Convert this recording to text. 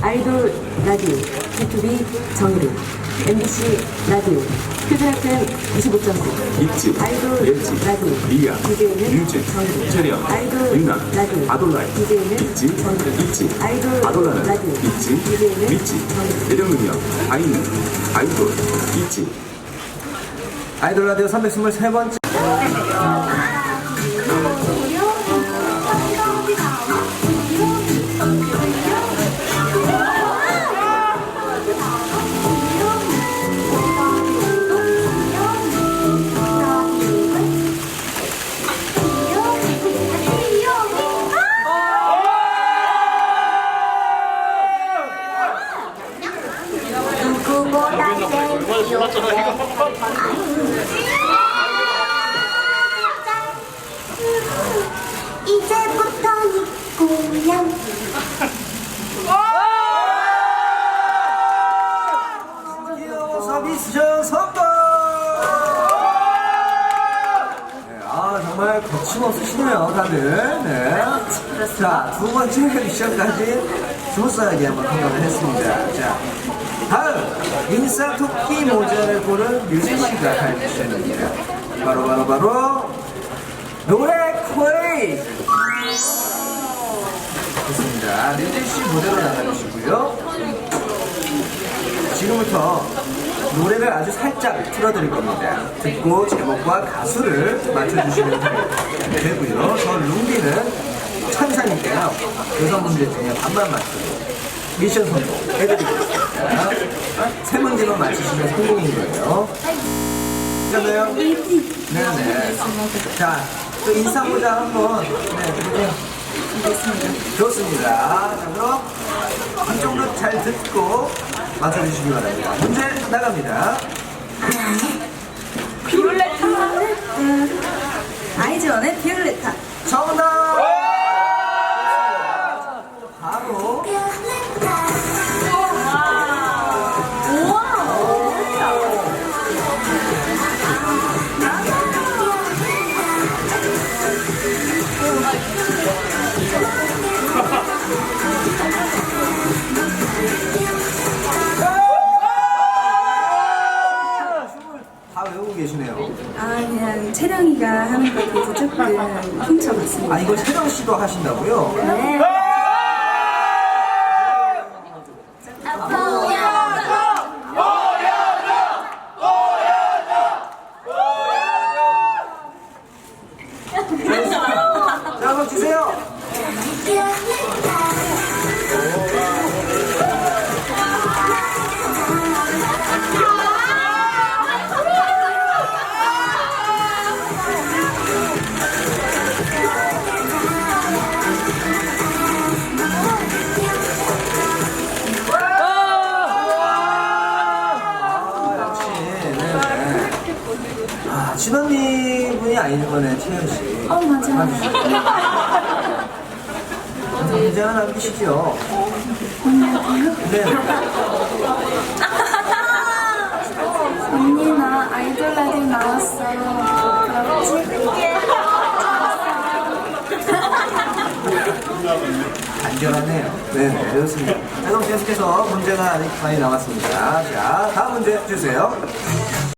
아이돌 라디오 B2B 정의를 MBC 라디오 표준 FM 25.9 있지, 아이돌 예지, 라디오 리아, DJ는 류진, 정의를 이재령, 아이돌 윤나, 라디오 아돌라이, DJ는 있지, 정의를 있지, 아이돌 아돌라는 라디오 있지, DJ는 믿지, 정의를 예령능력, 아이는, 아이돌, 있지. 아이돌 라디오 323번째 이제부터 네 공연 귀여워서 미션 성공! 네, 아 정말 거침없으시네요 다들 네. 자 두 번째 미션까지 스무스하게 한번 통과를 했습니다. 자 다음 인싸 토끼 모자를 고른 뮤지씨가 할 미션입니다. 바로 바로 바로 노래 퀴즈! 좋습니다. 뮤지씨 무대로 나가주시고요. 지금부터 노래를 아주 살짝 틀어드릴 겁니다. 듣고 제목과 가수를 맞춰주시면 되고요. 저 룽비는 천사니까요. 여성분들 중에 반반 맞추고 미션 성공 해드리겠습니다. 세 문제만 맞추시면 성공인 거예요. 괜찮아요? 네네. 자, 또 인사 모자 한번 네, 드릴게요. 좋습니다. 자, 그럼 한쪽도 잘 듣고 맞춰주시기 바랍니다. 문제 나갑니다. 비올레타 아이즈원의 비올레타 정답! 하는 대해서 조금 훔쳐봤습니다 아, 이거 세정 씨도 하신다고요? 네. 아, 진언니 분이 아닌 거네, 채연 씨. 어 맞아요 문제는 남기시죠. 네. 아이돌 라디오 나왔어. 안전하네요. 네, 네, 좋습니다. 자, 그럼 계속해서 문제가 아직 많이 남았습니다. 자, 다음 문제 주세요.